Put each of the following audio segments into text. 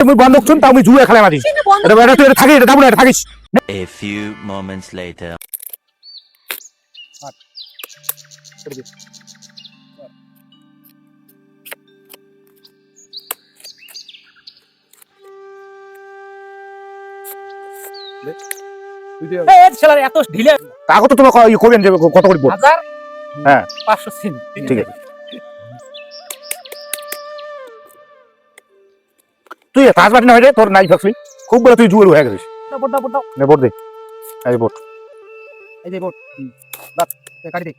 তাও মুই জুয়ে খেলা মারি এটা এটা তুই এটা থাকিস এটা থাকিস। A few moments later. ছেলের এত ঢিলে কাগজ তো তোমার ই করবেন যে কত করে হাজার হ্যাঁ। পাঁচশো সিম। ঠিক আছে। তুই তাজ বাটি না হয়ে রে, তোর নাই ভাবছি খুব বলে তুই জুয়েল হয়ে গেছিস। বোট দাও বোট দাও নে বোট দে। এই বোট। এই যে বোট। বাস কাটি দে।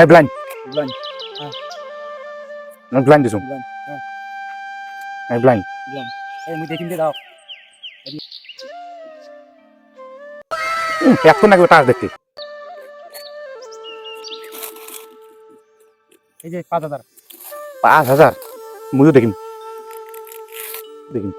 এই ব্লাইন্ড Blind. না ব্লাইন্ড দিছুম। Blind, হ্যাঁ। এই ব্লাইন্ড এই মুই দেখিন দে দাও। এখন নাকি তাজ দেখতে। এই যে পাঁচ হাজার। পাঁচ হাজার? মুইও দেখিম। দেখিম।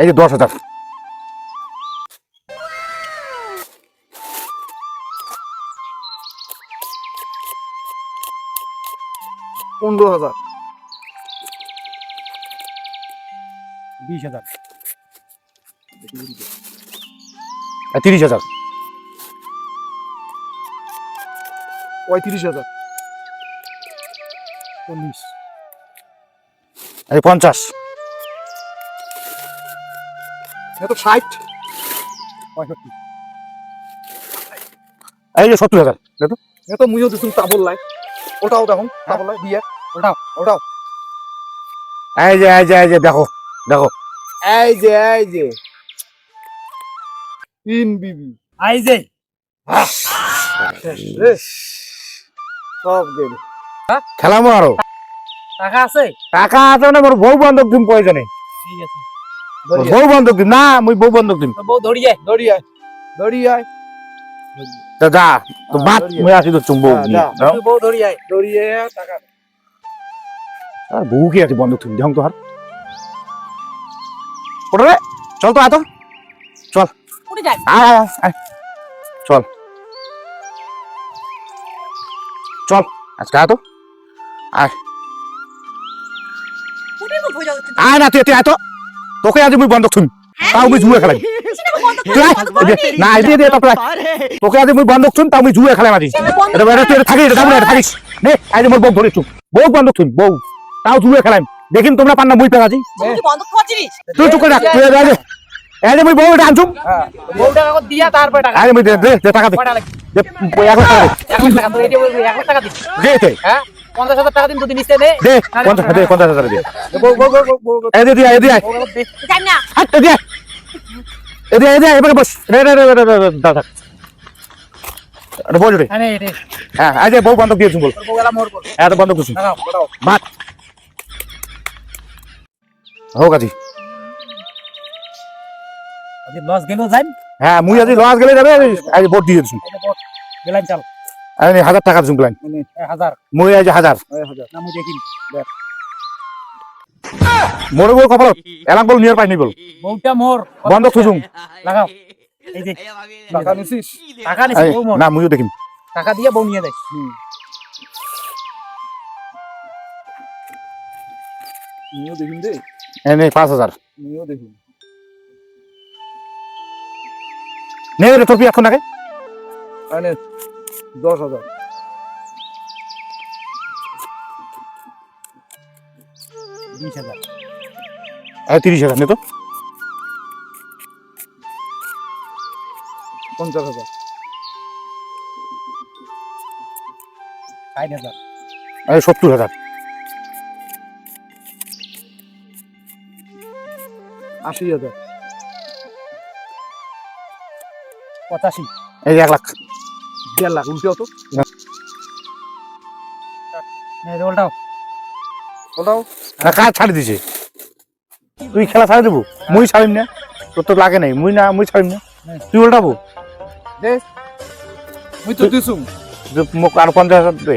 এই যে দশ হাজার। পনেরো হাজার। বিশ হাজার। তিরিশ হাজার। পঁয়ত্রিশ হাজার। চল্লিশ। পঞ্চাশ। এত ষাট? পঁয়ষট্টি। এই যে সত্তর হাজার। দেখো এত মুইও দিছুন ওটাও দেখুন দিয়ে। ওটাও ওটাও। এই যে এই যে এই যে দেখো। দেখো। এই যে এই যে। তিন বিবি। আই যে। সব গেল খেলামো আরও। টাকা আছে? টাকা আছে মানে মোর বউ বন্ধক দিম প্রয়োজনে ঠিক আছে। বউ বন্ধক দিম। না মুই বউ বন্ধক দিম। তো বউ দৌড়ি যায় দৌড়ি আয় দৌড়ি আয় তা যা। তো হ্যাঁ, বাদ মুই আসি তো চুম বউ হ্যাঁ, নিয়ে। যা। দাও। তুই বউ দৌড়ি আয় দৌড়ি আয় টাকা। আর বউ কি আছে বন্ধক তুমি দেখো তো আর ওটা রে চল তো আয় তো উঠে যায় আয় আয়, আয়, আয়। চল। চল আজকে আয়। তো আয় হয়ে আয় না তুই তুই আয় তো তোকে আজ মুই বন্ধক শুন তাও মুই জুয়ে খেলাই। না দিয়ে দিয়ে তোকে আজ মুই বন্ধক শুন তাও মুই জুয়ে খেলাই মারি এটা তুই থাকিস থাকিস নে আজ মোর বউ ধরে বউ বন্ধক শুন বউ। তাও জুয়ে খেলাম দেখিন তোমরা পান না মুই পেগাছি তুই চুপ করে রাখ তুই এই যে মুই বউ আনছুম। হ্যাঁ বউ দিয়া তারপরে টাকা আয় মুই দে দে দে টাকা দে। দে এক লাখ টাকা দে। এক লাখ টাকা লাখ দিস দে। দে হ্যাঁ পঞ্চাশ হাজার টাকা দিন দুদিন নিচে নে। দে পঞ্চাশ দে পঞ্চাশ হাজার দে। বউ বউ বউ বউ বউ দে দিয়ে এই দিয়ে বউ দে জানি না। এ দিয়ে এ দিয়ে এ দিয়ে এবারে বস। রে রে রে রে রে রে দাদা। এটা বল রে। আরে রে। হ্যাঁ আজ বউ বন্ধক দিয়েছি বল। বউ মোর বল হ্যাঁ তো বন্ধক দিয়েছি। টাকা বাট হোক আজি লস গেল যাইম? হ্যাঁ মুই আজি লস গেলে যাবে আজ ভোট দিয়ে দিছি। এই যে গেলাম চাল। আমি হাজার টাকা দিছি প্ল্যান মানে হাজার। মুই আজ হাজার। না মুই দেখিন মোর বল কপালত। এলাং বল নিয়ার পাইনি বল বউটা মোর বন্ধক থুজুম লাগাও। এই যে টাকা নিছিস। টাকা নিছিস বউ মোর না মুইও দেখিম। টাকা দিয়ে বউ নিয়ে দেয় নিও দেখিন দে নে পাঁচ হাজার। নে রে তোর এখন আনে দশ হাজার। বিশ হাজার। তিরিশ হাজার নে তো। পঞ্চাশ হাজার। ষাট হাজার। সত্তর হাজার। আশি হাজার পঁচাশি। এই এক লাখ। দেড় লাখ উল্টে তো। এই যে ওটাও ওটাও কাজ ছাড়ি দিছে? তুই খেলা ছাড়ি দেবো। মুই ছাড়িম না। তোর তো লাগে নাই। মুই না মুই ছাড়িম না। তুই উল্টাবো? মুই তো দিছুম। মোক আর পঞ্চাশ হাজার দে?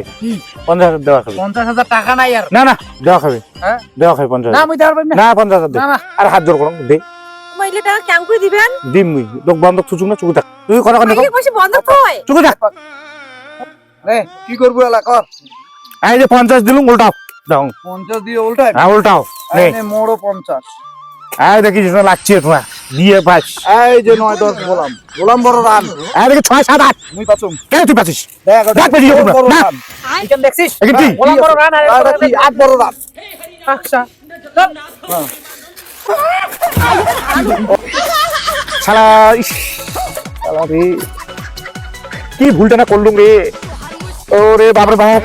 পঞ্চাশ হাজার দেওয়া খাবে। পঞ্চাশ হাজার টাকা নাই আর। না না দেওয়া খাবে। হ্যাঁ? দেওয়া খাবে পঞ্চাশ না। আমি দেওয়ার পারি না। পঞ্চাশ হাজার না আর হাত জোর করো দে। মাইলে টাকা কেমন করে দিবেন। দিম মুই। লোক বন্ধক থুচুক না চুকু থাক। তুই কথা কথা পয়সা বন্ধ কই চুকু থাক। রে কি করব এলা কর এই যে পঞ্চাশ দিলুম উল্টাও। দাও। দিয়ে হ্যাঁ উল্টাও। নে। মোড়ো লাগছে তোমার দিয়ে পাস এই যে নয় দশ গোলাম। গোলাম বড় রান। এই দেখি ছয় সাত আট। মুই পাচুম কেন তুই পাচ্ছিস দেখ না। এখানে দেখছিস? এখন কি? গোলাম বড় রান আট বড় রান। শালা শালা রে কি ভুলটা না করলুম রে। ওরে বাপরে বাপ।